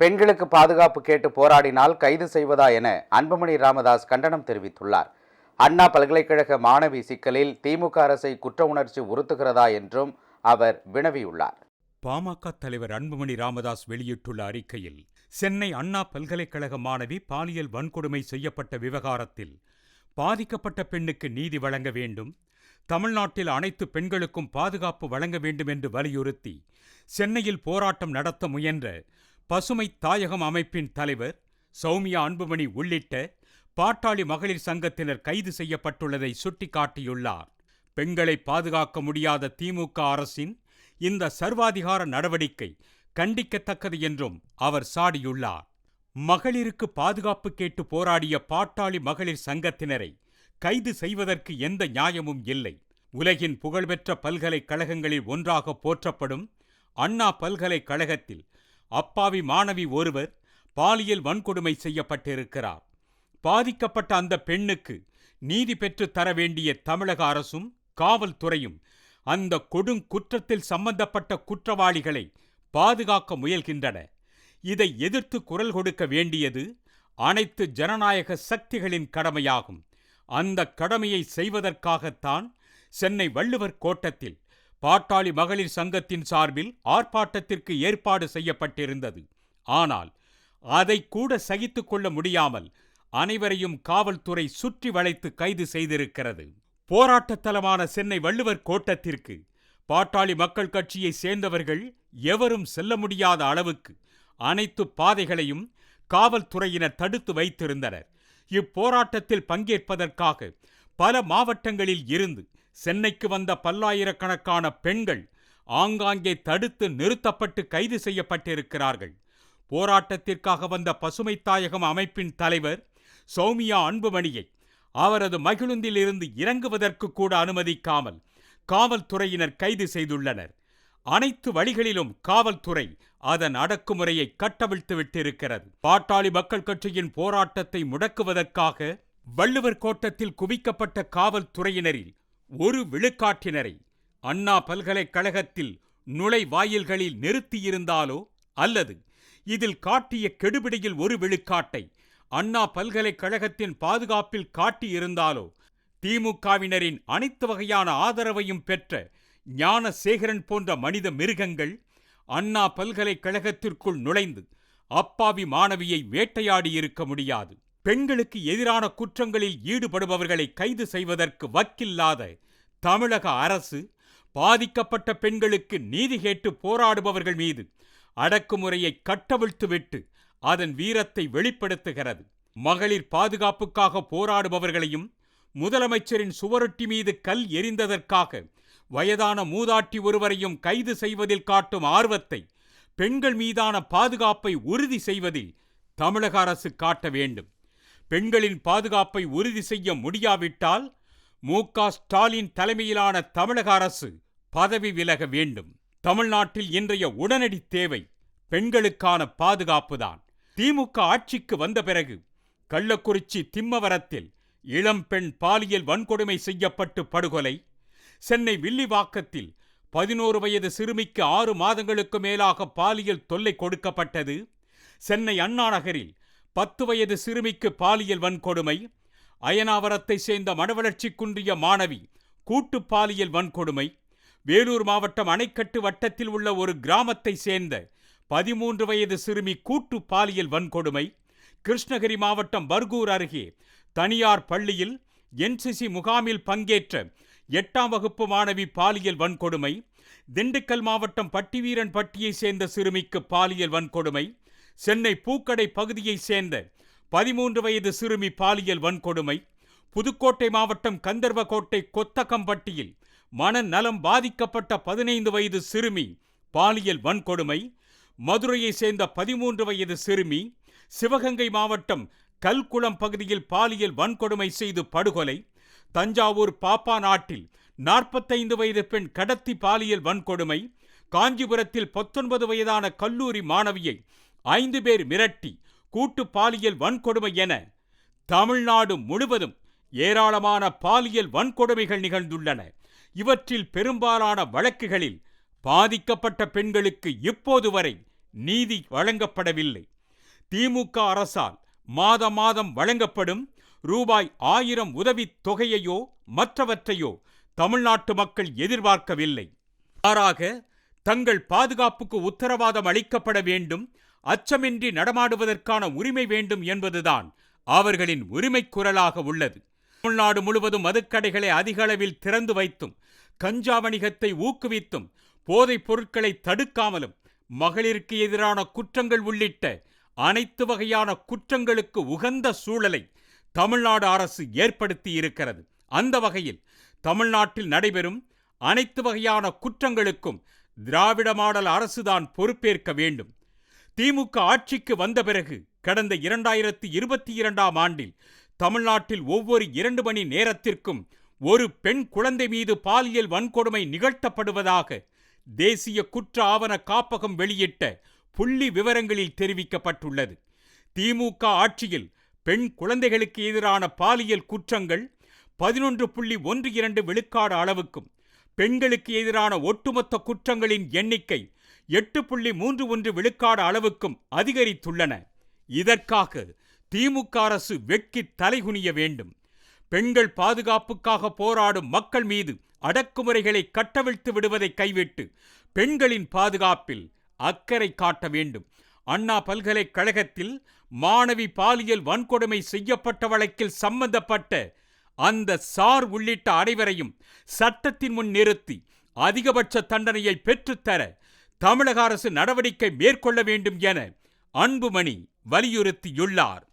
பெண்களுக்கு பாதுகாப்பு கேட்டு போராடினால் கைது செய்வதா என அன்புமணி ராமதாஸ் கண்டனம் தெரிவித்துள்ளார். அண்ணா பல்கலைக்கழக மாணவி சிக்கலில் திமுக அரசை குற்ற உணர்ச்சி உறுத்துகிறதா என்றும் அவர் வினவியுள்ளார். பாமக தலைவர் அன்புமணி ராமதாஸ் வெளியிட்டுள்ள அறிக்கையில் சென்னை அண்ணா பல்கலைக்கழக மாணவி பாலியல் வன்கொடுமை செய்யப்பட்ட விவகாரத்தில் பாதிக்கப்பட்ட பெண்ணுக்கு நீதி வழங்க வேண்டும் தமிழ்நாட்டில் அனைத்து பெண்களுக்கும் பாதுகாப்பு வழங்க வேண்டும் என்று வலியுறுத்தி சென்னையில் போராட்டம் நடத்த முயன்ற பசுமை தாயகம் அமைப்பின் தலைவர் சௌமியா அன்புமணி உள்ளிட்ட பாட்டாளி மகளிர் சங்கத்தினர் கைது செய்யப்பட்டுள்ளதை சுட்டிக்காட்டியுள்ளார். பெண்களை பாதுகாக்க முடியாத திமுக அரசின் இந்த சர்வாதிகார நடவடிக்கை கண்டிக்கத்தக்கது என்றும் அவர் சாடியுள்ளார். மகளிருக்கு பாதுகாப்பு கேட்டு போராடிய பாட்டாளி மகளிர் சங்கத்தினரை கைது செய்வதற்கு எந்த நியாயமும் இல்லை. உலகின் புகழ்பெற்ற பல்கலைக்கழகங்களில் ஒன்றாக போற்றப்படும் அண்ணா பல்கலைக்கழகத்தில் அப்பாவி மாணவி ஒருவர் பாலியல் வன்கொடுமை செய்யப்பட்டிருக்கிறார். பாதிக்கப்பட்ட அந்த பெண்ணுக்கு நீதி பெற்றுத் தர வேண்டிய தமிழக அரசும் காவல்துறையும் அந்த கொடுங்குற்றத்தில் சம்பந்தப்பட்ட குற்றவாளிகளை பாதுகாக்க முயல்கின்றன. இதை எதிர்த்து குரல் கொடுக்க வேண்டியது அனைத்து ஜனநாயக சக்திகளின் கடமையாகும். அந்த கடமையை செய்வதற்காகத்தான் சென்னை வள்ளுவர் கோட்டத்தில் பாட்டாளி மகளிர் சங்கத்தின் சார்பில் ஆர்ப்பாட்டத்திற்கு ஏற்பாடு செய்யப்பட்டிருந்தது. ஆனால் அதை கூட சகித்துக் கொள்ள முடியாமல் அனைவரையும் காவல்துறை சுற்றி வளைத்து கைது செய்திருக்கிறது. போராட்டத்தலமான சென்னை வள்ளுவர் கோட்டத்திற்கு பாட்டாளி மக்கள் கட்சியை சேர்ந்தவர்கள் எவரும் செல்ல முடியாத அளவுக்கு அனைத்து பாதைகளையும் காவல்துறையினர் தடுத்து வைத்திருந்தனர். இப்போராட்டத்தில் பங்கேற்பதற்காக பல மாவட்டங்களில் இருந்து சென்னைக்கு வந்த பல்லாயிரக்கணக்கான பெண்கள் ஆங்காங்கே தடுத்து நிறுத்தப்பட்டு கைது செய்யப்பட்டிருக்கிறார்கள். போராட்டத்திற்காக வந்த பசுமை தாயகம் அமைப்பின் தலைவர் சௌமியா அன்புமணியை அவரது மகிழுந்தில் இருந்து இறங்குவதற்கு கூட அனுமதிக்காமல் காவல்துறையினர் கைது செய்துள்ளனர். அனைத்து வழிகளிலும் காவல்துறை அதன் அடக்குமுறையை கட்டவிழ்த்து விட்டிருக்கிறது. பாட்டாளி மக்கள் கட்சியின் போராட்டத்தை முடக்குவதற்காக வள்ளுவர் கோட்டத்தில் குவிக்கப்பட்ட காவல்துறையினரில் ஒரு விழுக்காட்டினரை அண்ணா பல்கலைக்கழகத்தில் நுழைவாயில்களில் நிறுத்தியிருந்தாலோ அல்லது இதில் காட்டிய கெடுபிடியில் ஒரு விழுக்காட்டை அண்ணா பல்கலைக்கழகத்தின் பாதுகாப்பில் காட்டியிருந்தாலோ திமுகவினரின் அனைத்து வகையான ஆதரவையும் பெற்ற ஞானசேகரன் போன்ற மனித மிருகங்கள் அண்ணா பல்கலைக்கழகத்திற்குள் நுழைந்து அப்பாவி மாணவியை வேட்டையாடி இருக்க முடியாது. பெண்களுக்கு எதிரான குற்றங்களில் ஈடுபடுபவர்களை கைது செய்வதற்கு வக்கில்லாத தமிழக அரசு பாதிக்கப்பட்ட பெண்களுக்கு நீதி கேட்டு போராடுபவர்கள் மீது அடக்குமுறையை கட்டவிழ்த்துவிட்டு அதன் வீரத்தை வெளிப்படுத்துகிறது. மகளிர் பாதுகாப்புக்காக போராடுபவர்களையும் முதலமைச்சரின் சுவரொட்டி மீது கல் எறிந்ததற்காக வயதான மூதாட்டி ஒருவரையும் கைது செய்வதில் காட்டும் ஆர்வத்தை பெண்கள் மீதான பாதுகாப்பை உறுதி செய்வதில் தமிழக அரசு காட்ட வேண்டும். பெண்களின் பாதுகாப்பை உறுதி செய்ய முடியாவிட்டால் மு க ஸ்டாலின் தலைமையிலான தமிழக அரசு பதவி விலக வேண்டும். தமிழ்நாட்டில் இன்றைய உடனடி தேவை பெண்களுக்கான பாதுகாப்புதான். திமுக ஆட்சிக்கு வந்த பிறகு கள்ளக்குறிச்சி திம்மவரத்தில் இளம்பெண் பாலியல் வன்கொடுமை செய்யப்பட்டு படுகொலை சென்னை வில்லிவாக்கத்தில் பதினோரு வயது சிறுமிக்கு ஆறு மாதங்களுக்கு மேலாக பாலியல் தொல்லை கொடுக்கப்பட்டது சென்னை அண்ணா நகரில் பத்து வயது சிறுமிக்கு பாலியல் வன்கொடுமை அயனாவரத்தை சேர்ந்த மனவளர்ச்சி குன்றிய மாணவி கூட்டு பாலியல் வன்கொடுமை வேலூர் மாவட்டம் அணைக்கட்டு வட்டத்தில் உள்ள ஒரு கிராமத்தை சேர்ந்த பதிமூன்று வயது சிறுமி கூட்டு பாலியல் வன்கொடுமை கிருஷ்ணகிரி மாவட்டம் பர்கூர் அருகே தனியார் பள்ளியில் என்சிசி முகாமில் பங்கேற்ற எட்டாம் வகுப்பு மாணவி பாலியல் வன்கொடுமை திண்டுக்கல் மாவட்டம் பட்டிவீரன் பட்டியை சேர்ந்த சிறுமிக்கு பாலியல் வன்கொடுமை சென்னை பூக்கடை பகுதியைச் சேர்ந்த பதிமூன்று வயது சிறுமி பாலியல் வன்கொடுமை புதுக்கோட்டை மாவட்டம் கந்தர்வக்கோட்டை கொத்தக்கம்பட்டியில் மனநலம் பாதிக்கப்பட்ட பதினைந்து வயது சிறுமி பாலியல் வன்கொடுமை மதுரையை சேர்ந்த பதிமூன்று வயது சிறுமி சிவகங்கை மாவட்டம் கல்குளம் பகுதியில் பாலியல் வன்கொடுமை செய்து படுகொலை தஞ்சாவூர் பாப்பா நாட்டில் நாற்பத்தைந்து வயது பெண் கடத்தி பாலியல் வன்கொடுமை காஞ்சிபுரத்தில் பத்தொன்பது வயதான கல்லூரி மாணவியை ஐந்து பேர் மிரட்டி கூட்டு பாலியல் வன்கொடுமை என தமிழ்நாடு முழுவதும் ஏராளமான பாலியல் வன்கொடுமைகள் நிகழ்ந்துள்ளன. இவற்றில் பெரும்பாலான வழக்குகளில் பாதிக்கப்பட்ட பெண்களுக்கு இப்போது வரை நீதி வழங்கப்படவில்லை. திமுக அரசால் மாத மாதம் வழங்கப்படும் ரூபாய் ஆயிரம் உதவித் தொகையையோ மற்றவற்றையோ தமிழ்நாட்டு மக்கள் எதிர்பார்க்கவில்லை. மாறாக தங்கள் பாதுகாப்புக்கு உத்தரவாதம் அளிக்கப்பட வேண்டும் அச்சமின்றி நடமாடுவதற்கான உரிமை வேண்டும் என்பதுதான் அவர்களின் உரிமை குரலாக உள்ளது. தமிழ்நாடு முழுவதும் மதுக்கடைகளை அதிக அளவில் திறந்து வைத்தும் கஞ்சா வணிகத்தை ஊக்குவித்தும் போதைப் பொருட்களை தடுக்காமலும் மகளிருக்கு எதிரான குற்றங்கள் உள்ளிட்ட அனைத்து வகையான குற்றங்களுக்கு உகந்த சூழலை தமிழ்நாடு அரசு ஏற்படுத்தி இருக்கிறது அந்த வகையில் தமிழ்நாட்டில் நடைபெறும் அனைத்து வகையான குற்றங்களுக்கும் திராவிட மாடல் அரசுதான் பொறுப்பேற்க வேண்டும். திமுக ஆட்சிக்கு வந்த பிறகு கடந்த இரண்டாயிரத்தி இருபத்தி இரண்டாம் ஆண்டில் தமிழ்நாட்டில் ஒவ்வொரு இரண்டு மணி நேரத்திற்கும் ஒரு பெண் குழந்தை மீது பாலியல் வன்கொடுமை நிகழ்த்தப்படுவதாக தேசிய குற்ற ஆவண காப்பகம் வெளியிட்ட புள்ளி விவரங்களில் தெரிவிக்கப்பட்டுள்ளது. திமுக ஆட்சியில் பெண் குழந்தைகளுக்கு எதிரான பாலியல் குற்றங்கள் பதினொன்று புள்ளி ஒன்று இரண்டு விழுக்காடு அளவுக்கும் பெண்களுக்கு எதிரான ஒட்டுமொத்த குற்றங்களின் எண்ணிக்கை எட்டு புள்ளி மூன்று ஒன்று விழுக்காடு அளவுக்கும் அதிகரித்துள்ளன. இதற்காக திமுக அரசு வெட்கி தலைகுனிய வேண்டும். பெண்கள் பாதுகாப்புக்காக போராடும் மக்கள் மீது அடக்குமுறைகளை கட்டவிழ்த்து விடுவதை கைவிட்டு பெண்களின் பாதுகாப்பில் அக்கறை காட்ட வேண்டும். அண்ணா பல்கலைக்கழகத்தில் மாணவி பாலியல் வன்கொடுமை செய்யப்பட்ட வழக்கில் சம்பந்தப்பட்ட அந்த சார் உள்ளிட்ட அனைவரையும் சட்டத்தின் முன் நிறுத்தி அதிகபட்ச தண்டனையை பெற்றுத்தர தமிழக அரசு நடவடிக்கை மேற்கொள்ள வேண்டும் என அன்புமணி வலியுறுத்தியுள்ளார்.